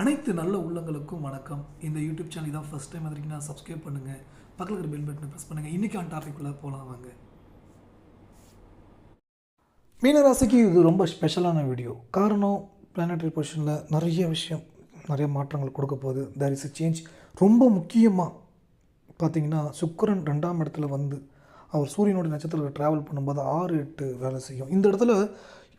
அனைத்து நல்ல உள்ளங்களுக்கும் வணக்கம். இந்த யூடியூப் சேனல் தான் ஃபஸ்ட் டைம் வந்திருக்கீங்கன்னா சப்ஸ்கிரைப் பண்ணுங்கள் பக்கத்தில் இருக்கிற பெல் பட்டனை ப்ரெஸ் பண்ணுங்கள் இன்றைக்கான டாப்பிக்குள்ளே போகலாம் வாங்க. மீனராசிக்கு இது ரொம்ப ஸ்பெஷலான வீடியோ காரணம் பிளானட்டரி பொசிஷனில் நிறைய விஷயம் நிறைய மாற்றங்கள் கொடுக்க போகுது. தேர் இஸ் எ சேஞ்ச் ரொம்ப முக்கியமாக பார்த்தீங்கன்னா சுக்கிரன் ரெண்டாம் இடத்துல வந்து அவர் சூரியனுடைய நட்சத்திரத்தில் ட்ராவல் பண்ணும்போது ஆறு எட்டு வேலை செய்யும். இந்த இடத்துல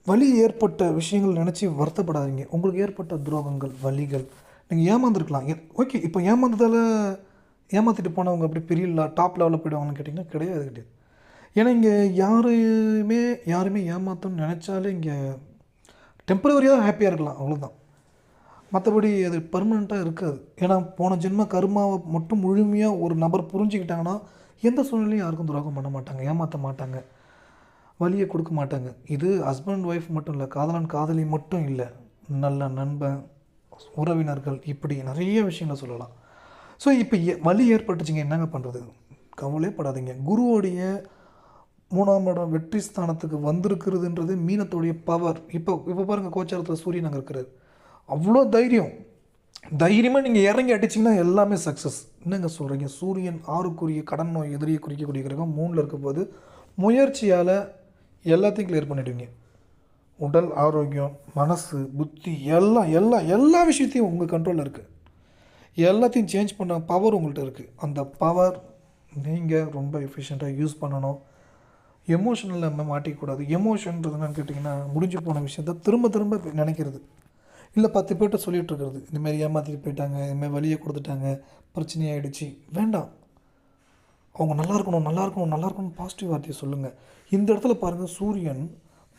வலி ஏற்பட்ட விஷயங்கள் நினச்சி வருத்தப்படாதீங்க. உங்களுக்கு ஏற்பட்ட துரோகங்கள் வலிகள் நீங்கள் ஏமாந்துருக்கலாம். ஓகே இப்போ ஏமாந்ததால் ஏமாற்றிட்டு போனவங்க அப்படி பெரிய டாப் லெவலில் போயிடுவாங்கன்னு கேட்டிங்கன்னா கிடையாது கிடையாது. ஏன்னா இங்கே யாரையுமே யாருமே ஏமாற்றணும்னு நினச்சாலே இங்கே டெம்பரவரியாக தான் ஹாப்பியாக இருக்கலாம் அவ்வளோதான் மற்றபடி அது பர்மனெண்ட்டாக இருக்காது. ஏன்னா போன ஜென்ம கர்மாவை மட்டும் முழுமையாக ஒரு நபர் புரிஞ்சுக்கிட்டாங்கன்னா எந்த சூழ்நிலையும் யாருக்கும் துரோகம் பண்ண மாட்டாங்க ஏமாற்ற மாட்டாங்க. வலியை கொடுக்க மாட்டாங்க. இது ஹஸ்பண்ட் ஒய்ஃப் மட்டும் இல்லை காதலன் காதலி மட்டும் இல்லை. நல்ல நண்பன் உறவினர்கள் இப்படி நிறைய விஷயங்களை சொல்லலாம். ஸோ இப்போ வழி வலி ஏற்பட்டுச்சுங்க என்னங்க பண்ணுறது கவலைப்படாதீங்க குருவோடைய மூணாம் இடம் வெற்றி ஸ்தானத்துக்கு வந்திருக்கிறதுன்றது மீனத்துடைய பவர் இப்போ இப்போ பாருங்கள் கோச்சாரத்தில் சூரியன் அங்கே இருக்கிறார். அவ்வளோ தைரியம். தைரியமாக நீங்கள் இறங்கி அடிச்சிங்கன்னா எல்லாமே சக்ஸஸ் என்னங்க சொல்கிறீங்க சூரியன் ஆறுக்குரிய கடன் நோய் எதிரியை குறிக்கக்கூடிய கிரகம் மூணில் இருக்கும்போது முயற்சியால் எல்லாத்தையும் கிளியர் பண்ணிடுவீங்க உடல் ஆரோக்கியம் மனசு புத்தி எல்லாம் எல்லா எல்லா விஷயத்தையும் உங்கள் கண்ட்ரோலில் இருக்குது எல்லாத்தையும் சேஞ்ச் பண்ண பவர் உங்கள்கிட்ட இருக்குது அந்த பவர் நீங்கள் ரொம்ப எஃபிஷியண்ட்டாக யூஸ் பண்ணணும். எமோஷனில் நம்ம மாட்டிக்கூடாது. எமோஷன்றது என்னன்னு கேட்டிங்கன்னா முடிஞ்சு போன விஷயத்த திரும்ப திரும்ப நினைக்கிறது. இல்லை பத்து பேர்கிட்ட சொல்லிட்டு இருக்கிறது. இந்தமாரி ஏமாற்றிட்டு போயிட்டாங்க இந்தமாதிரி வழியை கொடுத்துட்டாங்க பிரச்சனையாயிடுச்சு. வேண்டாம். அவங்க நல்லா இருக்கணும் நல்லா இருக்கணும் நல்லா இருக்கணும் பாசிட்டிவ் வார்த்தையை சொல்லுங்கள் இந்த இடத்துல பாருங்கள் சூரியன்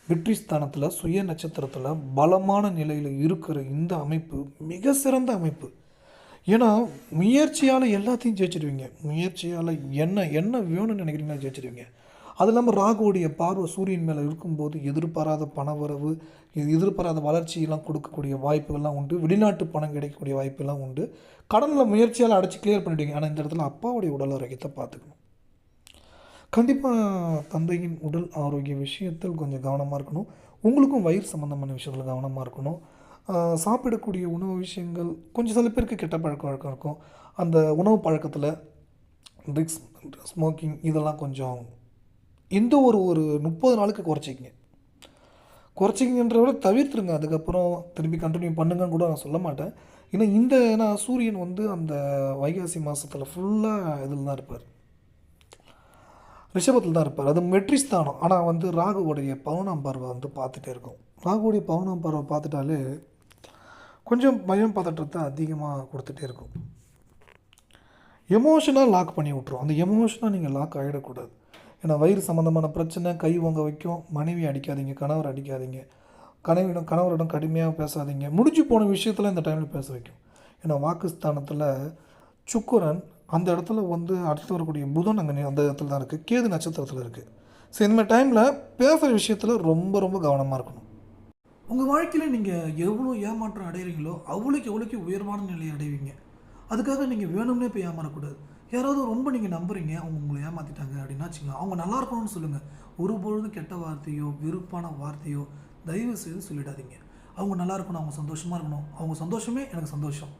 வெற்றி ஸ்தானத்தில் சுய நட்சத்திரத்தில் பலமான நிலையில் இருக்கிற இந்த அமைப்பு மிக சிறந்த அமைப்பு. ஏன்னா முயற்சியால் எல்லாத்தையும் ஜெயிச்சிடுவீங்க. முயற்சியால் என்ன என்ன வேணும்னு நினைக்கிறீங்கன்னா ஜெயிச்சிடுவீங்க. அது இல்லாமல் ராகுவுடைய பார்வை சூரியன் மேலே இருக்கும்போது எதிர்பாராத பணவரவு எதிர்பாராத வளர்ச்சியெல்லாம் கொடுக்கக்கூடிய வாய்ப்புகள்லாம் உண்டு. வெளிநாட்டு பணம் கிடைக்கக்கூடிய வாய்ப்பெல்லாம் உண்டு. கடனில் முயற்சியால் அடைச்சி கிளியர் பண்ணிவிடுங்க ஆனால் இந்த இடத்துல அப்பாவுடைய உடல் ஆரோக்கியத்தை பார்த்துக்கணும். கண்டிப்பாக தந்தையின் உடல் ஆரோக்கிய விஷயத்தில் கொஞ்சம் கவனமாக இருக்கணும். உங்களுக்கும் வயிறு சம்மந்தமான விஷயத்தில் கவனமாக இருக்கணும். சாப்பிடக்கூடிய உணவு விஷயங்கள் கொஞ்சம் சில பேருக்கு கெட்ட பழக்க வழக்கம் இருக்கும். அந்த உணவு பழக்கத்தில் ட்ரிக்ஸ் ஸ்மோக்கிங் இதெல்லாம் கொஞ்சம் எந்த ஒரு ஒரு முப்பது நாளுக்கு குறைச்சிக்கிங்க. குறைச்சிக்கிங்கன்ற விட தவிர்த்துருங்க. அதுக்கப்புறம் திரும்பி கண்டினியூ பண்ணுங்கன்னு கூட நான் சொல்ல மாட்டேன். ஏன்னா இந்த ஏன்னா சூரியன் வந்து அந்த வைகாசி மாதத்தில் ஃபுல்லாக இதில் தான் இருப்பார். ரிஷபத்தில் தான் இருப்பார். அது மெட்ரிஸ்தானம் ஆனால் வந்து ராகுவோடைய பவுனாம் பார்வை வந்து பார்த்துட்டே இருக்கும். ராகுவோடைய பவுனாம் பார்வை பார்த்துட்டாலே கொஞ்சம் பயம் பதற்றத்தை அதிகமாக கொடுத்துட்டே இருக்கும். எமோஷனாக லாக் பண்ணி விட்ரும் அந்த எமோஷனாக நீங்கள் லாக் ஆகிடக்கூடாது ஏன்னா வயிறு சம்மந்தமான பிரச்சனை கை வாங்க வைக்கும் மனைவி அடிக்காதீங்க கணவர் அடிக்காதீங்க கணவரிடம் கணவரிடம் கடுமையாக பேசாதீங்க. முடிஞ்சு போன விஷயத்தில் இந்த டைமில் பேச வைக்கும். ஏன்னா வாக்குஸ்தானத்தில் சுக்குரன் அந்த இடத்துல வந்து அடுத்து வரக்கூடிய புதன் அங்கே அந்த இடத்துல தான் இருக்குது கேது நட்சத்திரத்தில் இருக்குது ஸோ இந்தமாதிரி டைமில் பேசுகிற விஷயத்தில் ரொம்ப ரொம்ப கவனமாக இருக்கணும். உங்கள் வாழ்க்கையில் நீங்கள் எவ்வளோ ஏமாற்றம் அடைகிறீங்களோ அவ்வளோக்கு எவ்வளோக்கு உயர்வான நிலையை அடைவீங்க. அதுக்காக நீங்கள் வேணும்னே போய் ஏமாறக்கூடாது. யாராவது ரொம்ப நீங்கள் நம்புறீங்க அவங்க உங்களை ஏமாற்றிட்டாங்க அப்படின்னா வச்சுக்கலாம் அவங்க நல்லா இருக்கணும்னு சொல்லுங்கள் ஒருபொழுதும் கெட்ட வார்த்தையோ வெறுப்பான வார்த்தையோ தயவு செய்து சொல்லிடாதீங்க. அவங்க நல்லா இருக்கணும் அவங்க சந்தோஷமாக இருக்கணும். அவங்க சந்தோஷமே எனக்கு சந்தோஷம்.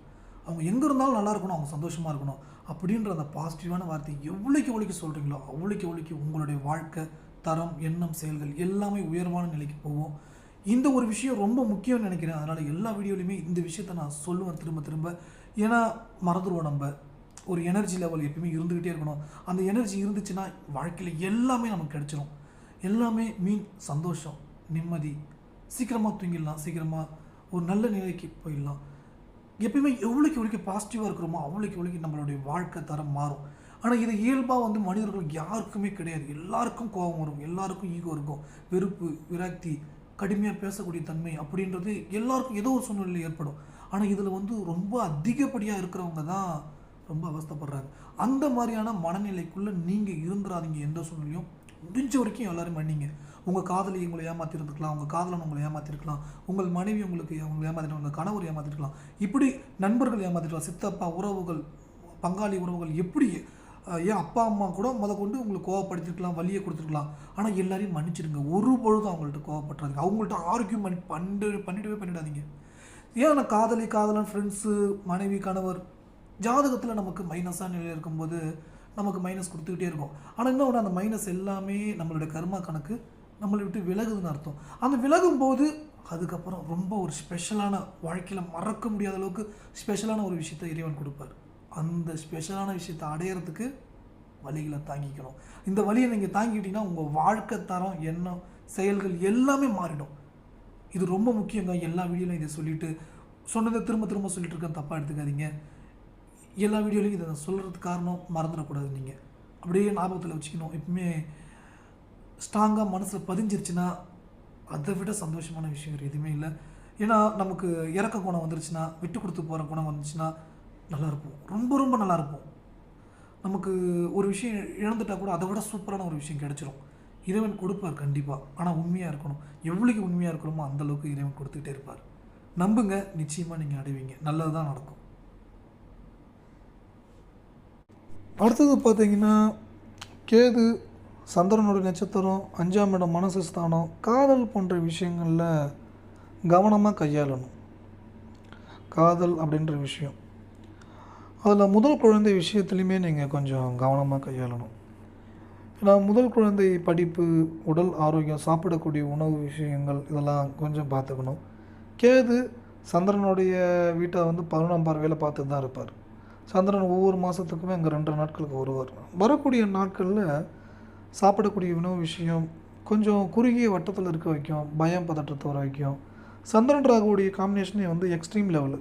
அவங்க எங்கே இருந்தாலும் நல்லா இருக்கணும் அவங்க சந்தோஷமாக இருக்கணும். அப்படின்ற அந்த பாசிட்டிவான வார்த்தை எவ்வளோக்கு எவ்வளோக்கு சொல்கிறீங்களோ அவ்வளோக்கு எவ்வளோக்கு உங்களுடைய வாழ்க்கை தரம் எண்ணம் செயல்கள் எல்லாமே உயர்வான நிலைக்கு போகும். இந்த ஒரு விஷயம் ரொம்ப முக்கியம்னு நினைக்கிறேன். அதனால் எல்லா வீடியோலையுமே இந்த விஷயத்த நான் சொல்லுவேன் திரும்ப திரும்ப. ஏன்னா மறந்துடுவோம் நம்ம. ஒரு எனர்ஜி லெவல் எப்பயுமே இருந்துக்கிட்டே இருக்கணும். அந்த எனர்ஜி இருந்துச்சுன்னா வாழ்க்கையில் எல்லாமே நமக்கு கிடச்சிரும். எல்லாமே மீன் சந்தோஷம் நிம்மதி. சீக்கிரமாக தூங்கிடலாம் சீக்கிரமாக ஒரு நல்ல நிலைக்கு போயிடலாம். எப்பயுமே எவ்வளோக்கு எவ்வளோக்கு பாசிட்டிவாக இருக்கிறோமோ அவ்வளோக்கு எவ்வளோக்கு நம்மளுடைய வாழ்க்கை தரம் மாறும். ஆனால் இது இயல்பாக வந்து மனிதர்கள் யாருக்குமே கிடையாது. எல்லாருக்கும் கோபம் வரும். எல்லாருக்கும் ஈகோ இருக்கும். வெறுப்பு விரக்தி கடுமையாக பேசக்கூடிய தன்மை அப்படின்றது எல்லாருக்கும் ஏதோ ஒரு சூழ்நிலையில் ஏற்படும். ஆனால் இதில் வந்து ரொம்ப அதிகப்படியாக இருக்கிறவங்க தான் ரொம்ப அவஸ்தைப்படுறாங்க அந்த மாதிரியான மனநிலைக்குள்ளே நீங்கள் இருந்துடாதீங்க எந்த சூழ்நிலையும். முடிஞ்ச வரைக்கும் எல்லோரும் மன்னிங்க. உங்கள் காதலி உங்களை ஏமாற்றிருந்துருக்கலாம் உங்கள் காதலன் உங்களை ஏமாற்றிருக்கலாம் உங்கள் மனைவி உங்களுக்கு உங்களை ஏமாற்றிருக்கலாம் உங்கள் கணவர் ஏமாற்றிருக்கலாம் இப்படி நண்பர்கள் ஏமாற்றிருக்கலாம் சித்தப்பா உறவுகள் பங்காளி உறவுகள் எப்படி ஏன் அப்பா அம்மா கூட முத கொண்டு உங்களுக்கு கோவப்படுத்திருக்கலாம் வழியை கொடுத்துருக்கலாம். ஆனால் எல்லாரையும் மன்னிச்சிடுங்க ஒரு பொழுதும் அவங்கள்ட்ட கோவப்படுறாங்க அவங்கள்ட்ட ஆரோக்கியம் பண்ணி பண்ணிடவே பண்ணிடாதீங்க. ஏன் காதலி காதலன் ஃப்ரெண்ட்ஸு மனைவி கணவர் ஜாதகத்தில் நமக்கு மைனஸாக நிலையில் இருக்கும்போது நமக்கு மைனஸ் கொடுத்துக்கிட்டே இருக்கும். ஆனால் என்ன ஒன்று அந்த மைனஸ் எல்லாமே நம்மளுடைய கர்மா கணக்கு நம்மளை விட்டு விலகுதுன்னு அர்த்தம். அந்த விலகும் போது அதுக்கப்புறம் ரொம்ப ஒரு ஸ்பெஷலான வாழ்க்கையில் மறக்க முடியாத அளவுக்கு ஸ்பெஷலான ஒரு விஷயத்தை இறைவன் கொடுப்பார். அந்த ஸ்பெஷலான விஷயத்தை அடையிறதுக்கு வழிகளை தாங்கிக்கணும். இந்த வழியை நீங்கள் தாங்கிக்கிட்டீங்கன்னா உங்கள் வாழ்க்கை தரம் எண்ணம் செயல்கள் எல்லாமே மாறிடும். இது ரொம்ப முக்கியங்க. எல்லா வீடியோலையும் இதை சொல்லிட்டு சொன்னதை திரும்ப திரும்ப சொல்லிட்டு இருக்கேன். தப்பாக எடுத்துக்காதீங்க. எல்லா வீடியோலையும் இதை சொல்கிறதுக்கு காரணம் மறந்துடக்கூடாது நீங்கள் அப்படியே ஞாபகத்தில் வச்சுக்கணும். எப்பவுமே ஸ்ட்ராங்காக மனசில் பதிஞ்சிருச்சுன்னா அதை விட சந்தோஷமான விஷயம் வேறு எதுவுமே இல்லை. ஏன்னா நமக்கு இறக்க குணம் வந்துருச்சுன்னா விட்டு கொடுத்து போகிற குணம் வந்துச்சுன்னா நல்லாயிருக்கும் ரொம்ப ரொம்ப நல்லாயிருக்கும் நமக்கு ஒரு விஷயம் இழந்துட்டால் கூட அதை விட சூப்பரான ஒரு விஷயம் கிடைச்சிரும். இறைவன் கொடுப்பார் கண்டிப்பாக ஆனால் உண்மையாக இருக்கணும். எவ்வளோக்கு உண்மையாக இருக்கணுமோ அந்த அளவுக்கு இறைவன் கொடுத்துக்கிட்டே இருப்பார். நம்புங்க. நிச்சயமாக நீங்கள் அடைவீங்க. நல்லது தான் நடக்கும். அடுத்தது பார்த்தீங்கன்னா கேது சந்திரனோட நட்சத்திரம் அஞ்சாம் இடம் மனசு ஸ்தானம் காதல் போன்ற விஷயங்களில் கவனமாக கையாளணும். காதல் அப்படின்ற விஷயம். அதில் முதல் குழந்தை விஷயத்துலையுமே நீங்கள் கொஞ்சம் கவனமாக கையாளணும். ஏன்னா முதல் குழந்தை படிப்பு உடல் ஆரோக்கியம் சாப்பிடக்கூடிய உணவு விஷயங்கள் இதெல்லாம் கொஞ்சம் பார்த்துக்கணும். கேது சந்திரனுடைய வீட்டை வந்து பதினொன்றாம் பார்வையில் பார்த்து தான் இருப்பார். சந்திரன் ஒவ்வொரு மாதத்துக்குமே அங்கே ரெண்டு நாட்களுக்கு வருவார். வரக்கூடிய நாட்களில் சாப்பிடக்கூடிய உணவு விஷயம் கொஞ்சம் குறுகிய வட்டத்தில் இருக்க வைக்கும் பயம் பதற்றத்தை வர வைக்கும் சந்திரன் ராகுடைய காம்பினேஷனே வந்து எக்ஸ்ட்ரீம் லெவலு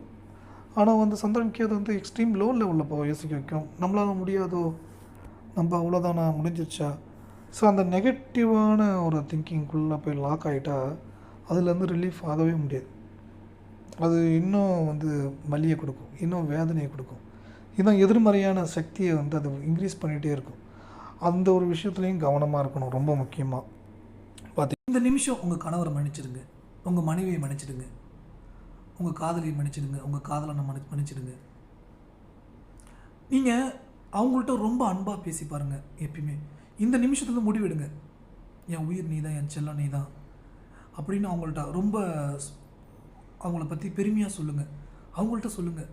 ஆனால் வந்து சந்திரன் கேது வந்து எக்ஸ்ட்ரீம் லோ லெவலில் போக யோசிக்க வைக்கும். நம்மளால் முடியாதோ நம்ம அவ்வளோதானா முடிஞ்சிருச்சா ஸோ அந்த நெகட்டிவான ஒரு திங்கிங்குள்ளே போய் லாக் ஆகிட்டா அதுலேருந்து ரிலீஃப் ஆகவே முடியாது. அது இன்னும் வந்து வலியை கொடுக்கும் இன்னும் வேதனையை கொடுக்கும். இதான் எதிர்மறையான சக்தியை வந்து அது இன்க்ரீஸ் பண்ணிகிட்டே இருக்கும். அந்த ஒரு விஷயத்துலையும் கவனமாக இருக்கணும் ரொம்ப முக்கியமாக பார்த்து இந்த நிமிஷம் உங்கள் கணவரை மன்னிச்சிடுங்க. உங்கள் மனைவியை மன்னிச்சிடுங்க. உங்கள் காதலியை மன்னிச்சிடுங்க. உங்கள் காதலனை மன்னி மன்னிச்சிடுங்க. நீங்கள் அவங்கள்ட்ட ரொம்ப அன்பாக பேசி பாருங்கள் எப்பயுமே. இந்த நிமிஷத்துலேருந்து முடிவெடுங்க. என் உயிர் நீ தான் என் செல்லம் நீ தான் அப்படின்னு அவங்கள்ட்ட ரொம்ப அவங்கள பற்றி பெருமையாக சொல்லுங்கள் அவங்கள்ட்ட சொல்லுங்கள்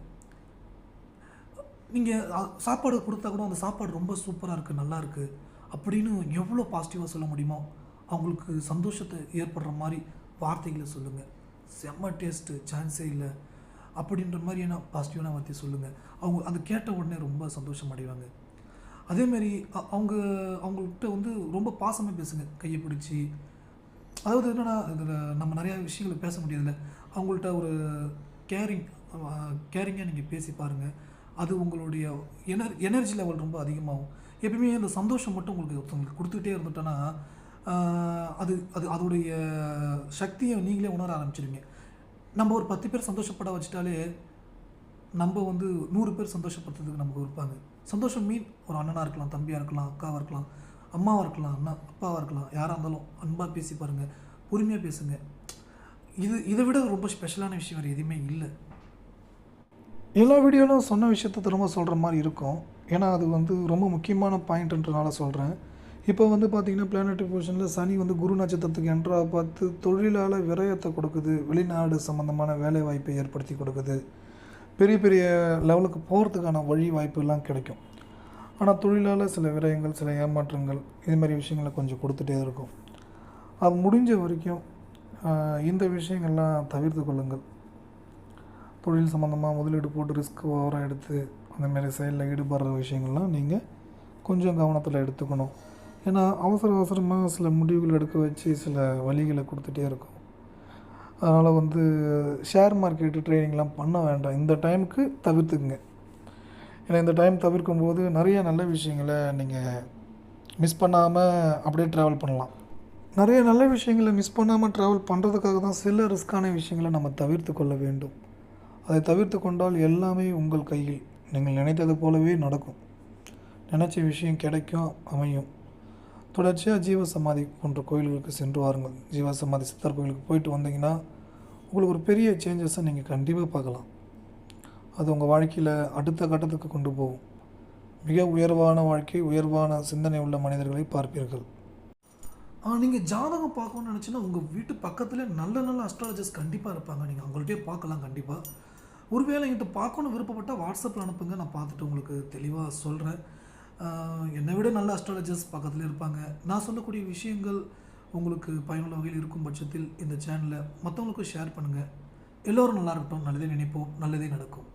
நீங்கள் சாப்பாடு கொடுத்தா கூட அந்த சாப்பாடு ரொம்ப சூப்பராக இருக்குது நல்லா இருக்குது அப்படின்னு எவ்வளோ பாசிட்டிவாக சொல்ல முடியுமோ அவங்களுக்கு சந்தோஷத்தை ஏற்படுற மாதிரி வார்த்தைகளை சொல்லுங்கள் செம்ம டேஸ்ட்டு சான்ஸே இல்லை அப்படின்ற மாதிரியான பாசிட்டிவான வார்த்தையை சொல்லுங்கள் அவங்க அதை கேட்ட உடனே ரொம்ப சந்தோஷம் அடைவாங்க. அதேமாரி அவங்க அவங்கள்ட்ட வந்து ரொம்ப பாசமாக பேசுங்க கையை பிடிச்சி. அதாவது என்னன்னா இதில் நம்ம நிறையா விஷயங்களை பேச முடியாதுல்ல. அவங்கள்ட்ட ஒரு கேரிங் கேரிங்காக நீங்கள் பேசி பாருங்கள் அது உங்களுடைய எனர் எனர்ஜி லெவல் ரொம்ப அதிகமாகும். எப்பயுமே அந்த சந்தோஷம் மட்டும் உங்களுக்கு ஒருத்தவங்களுக்கு கொடுத்துட்டே இருந்துட்டோன்னா அது அது அதோடைய சக்தியை நீங்களே உணர ஆரம்பிச்சிருங்க நம்ம ஒரு பத்து பேர் சந்தோஷப்பட வச்சுட்டாலே நம்ம வந்து நூறு பேர் சந்தோஷப்படுத்துறதுக்கு நமக்கு இருப்பாங்க சந்தோஷம் மீன் ஒரு அண்ணனாக இருக்கலாம் தம்பியாக இருக்கலாம் அக்காவாக இருக்கலாம் அம்மாவாக இருக்கலாம் அண்ணா அப்பாவாக இருக்கலாம் யாராக இருந்தாலும் அன்பாக பேசி பாருங்கள் பொறுமையாக பேசுங்க. இது இதை விட ரொம்ப ஸ்பெஷலான விஷயம் வேறு எதுவுமே இல்லை. எல்லா வீடியோலும் சொன்ன விஷயத்த திரும்ப சொல்கிற மாதிரி இருக்கும். ஏன்னா அது வந்து ரொம்ப முக்கியமான பாயிண்ட்ன்றனால சொல்கிறேன் இப்போ வந்து பார்த்திங்கன்னா பிளானட் பொசிஷனில் சனி வந்து குரு நட்சத்திரத்துக்கு என்ட்ரா பார்த்து தொழிலால் விரயத்தை கொடுக்குது. வெளிநாடு சம்மந்தமான வேலை வாய்ப்பை ஏற்படுத்தி கொடுக்குது. பெரிய பெரிய லெவலுக்கு போகிறதுக்கான வழி வாய்ப்புலாம் கிடைக்கும். ஆனால் தொழிலால் சில விரயங்கள் சில ஏமாற்றங்கள் இது மாதிரி விஷயங்களை கொஞ்சம் கொடுத்துட்டே இருக்கும். அது முடிஞ்ச வரைக்கும் இந்த விஷயங்கள்லாம் தவிர்த்து கொள்ளுங்கள். தொழில் சம்மந்தமாக முதலீடு போட்டு ரிஸ்க் ஓவராக எடுத்து அந்தமாரி செயலில் ஈடுபடுற விஷயங்கள்லாம் நீங்கள் கொஞ்சம் கவனத்தில் எடுத்துக்கணும். ஏன்னா அவசர அவசரமாக சில முடிவுகள் எடுக்க வச்சு சில வழிகளை கொடுத்துட்டே இருக்கும். அதனால் வந்து ஷேர் மார்க்கெட்டு ட்ரேடிங்லாம் பண்ண வேண்டாம். இந்த டைமுக்கு தவிர்த்துக்குங்க. ஏன்னா இந்த டைம் தவிர்க்கும் போது நிறைய நல்ல விஷயங்களை நீங்கள் மிஸ் பண்ணாமல் அப்படியே ட்ராவல் பண்ணலாம். நிறைய நல்ல விஷயங்களை மிஸ் பண்ணாமல் ட்ராவல் பண்ணுறதுக்காக தான் சில ரிஸ்க்கான விஷயங்களை நம்ம தவிர்த்து கொள்ள வேண்டும். அதை தவிர்த்து கொண்டால் எல்லாமே உங்கள் கையில். நீங்கள் நினைத்தது போலவே நடக்கும். நினச்ச விஷயம் கிடைக்கும் அமையும். தொடர்ச்சியாக ஜீவசமாதி போன்ற கோயில்களுக்கு சென்று வாருங்கள். ஜீவசமாதி சித்தர் கோயிலுக்கு போயிட்டு வந்தீங்கன்னா உங்களுக்கு ஒரு பெரிய சேஞ்சஸை நீங்கள் கண்டிப்பாக பார்க்கலாம். அது உங்கள் வாழ்க்கையில் அடுத்த கட்டத்துக்கு கொண்டு போகும். மிக உயர்வான வாழ்க்கை உயர்வான சிந்தனை உள்ள மனிதர்களை பார்ப்பீர்கள். நீங்கள் ஜாதகம் பார்க்கணும்னு நினச்சின்னா உங்கள் வீட்டு பக்கத்தில் நல்ல நல்ல அஸ்ட்ராலஜர்ஸ் கண்டிப்பாக இருப்பாங்க. நீங்கள் அவங்கள்ட்டயே பார்க்கலாம் கண்டிப்பாக ஒருவேளை என்கிட்ட பார்க்கணும் விருப்பப்பட்டால் வாட்ஸ்அப்பில் அனுப்புங்க. நான் பார்த்துட்டு உங்களுக்கு தெளிவாக சொல்கிறேன் என்னை விட நல்ல அஸ்ட்ராலஜர்ஸ் பக்கத்தில் இருப்பாங்க. நான் சொல்லக்கூடிய விஷயங்கள் உங்களுக்கு பயனுள்ள வகையில் இருக்கும் பட்சத்தில் இந்த சேனலை மற்றவங்களுக்கும் ஷேர் பண்ணுங்கள் எல்லோரும் நல்லா இருக்கட்டும். நல்லதே நினைப்போம். நல்லதே நடக்கும்.